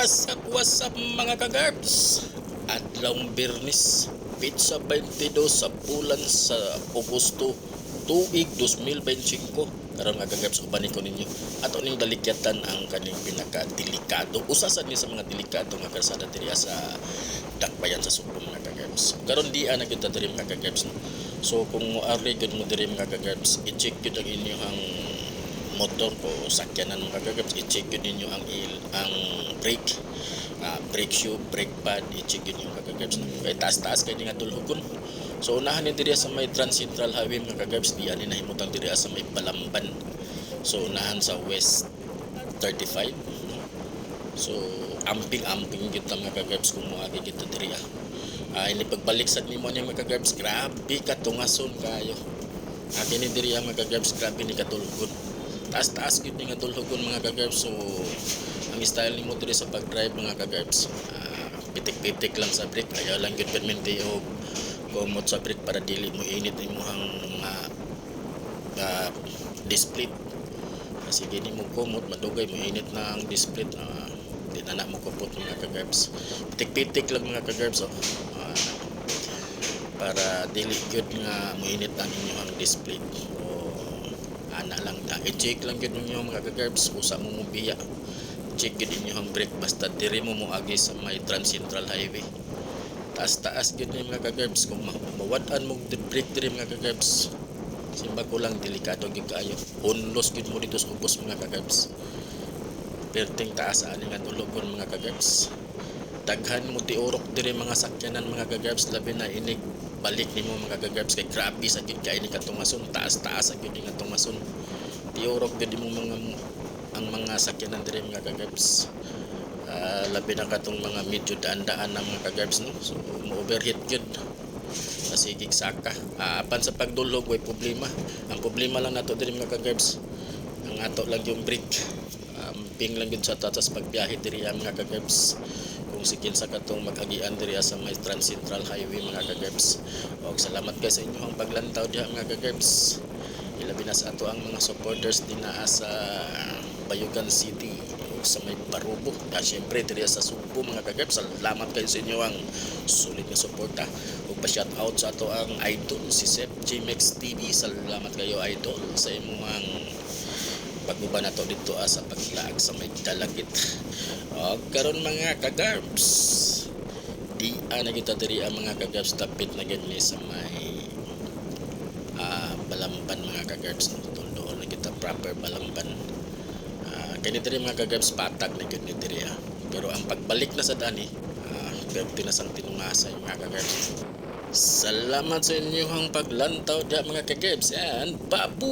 mga kagarbs. Adlawng Birnis, pizza 22 sa bulan sa Agosto, tuig 2025. Karon nga kagarbs uban ko ninyo. Ato ning dalikyatan ang kaning pinaka delikado. Usa sad ni sa mga delikado nga kalsada diri sa dakbayan sa Subo mga kagarbs. Karon di ana gyud ta diri mga kagarbs. So kung moari gyud mo diri mga kagarbs, i-check gyud ang inyong motor o sakyanan mga kagabs i-check yun ninyo ang il, ang brake. Uh, brake shoe, brake pad i-check yun yung kagabs kay taas-taas kay nga dulhugon so unahan ni diri sa may Trans Central Highway mga kagabs di ani nahimutang diri sa may Balamban so unahan sa West 35 so amping-amping kita mga kagabs kung moagi kita diri ah. Uh, ini pagbalik sa nimo ni mga kagabs grabe ka tungason kayo. Akin ni diri ang mga kagabs grabe ni katulgon taas-taas gid nga dulhugon mga kagarbs so ang style ni mo diri sa pag-drive mga kagarbs uh, pitik-pitik lang sa brake. Ayaw lang gid permente o kumot sa brake para dili mo init imong uh, uh, display. Kasi gini mo kumot madugay mo init na ang display uh, di na na mo kupot mga kagarbs pitik-pitik lang mga kagarbs oh. uh, para dili gyud nga mo init ang inyong display. na i-check lang gid ninyo mga kagarbs usa mo mo biya check gid ninyo ang brake basta diri mo mo agi sa may Trans Central Highway. Taas taas gid ni mga kagarbs kung ma mawad-an mo brake diri mga kagarbs simba ko lang delikado gid kaayo. Unlos gid mo dito sa ubos mga kagarbs perting taas ani nga tulogon mga kagarbs daghan mo tiurok diri mga sakyanan mga kagarbs labi na inig balik nimo mga kagarbs kay grabe sa gid kay ni katungason taas taas sa gid nga tungason tiurok gid mo mga ang mga sakyanan diri mga kagarbs uh, labi na katong mga medyo daan-daan ng mga kagarbs no? So mo overheat gid kasi gigsaka uh, apan sa pagdulog way problema. Ang problema lang nato diri mga kagarbs ang ato lang yung brake um, ping lang gid sa tatas pagbiyahe diri ang mga kagarbs kung sikin sa katong magagian diri sa may Trans Central Highway mga kagarbs. Og salamat kay sa inyong paglantaw diha mga kagarbs. Ilabi na sa ato ang mga supporters dinaa sa Bayugan City sa may Barubo. Ya syempre diri sa Subo mga kagarbs. Salamat kay sa inyo ang sulit nga suporta. Ug pa shout out sa ato ang idol si Sep Gmex TV. Salamat kayo idol sa imong paguba na to dito ah, sa paglaag sa may dalagit o karon mga kagarbs di ana kita diri ang mga kagarbs tapit na gani sa may ah, balamban mga kagarbs no tundo na kita proper balamban. Ah, kani diri mga kagarbs patag na gani diri ah. pero ang pagbalik na sa dani ah, perti na sang tinungasa yung mga kagarbs. Salamat sa inyong paglantaw diya mga kagarbs? And babu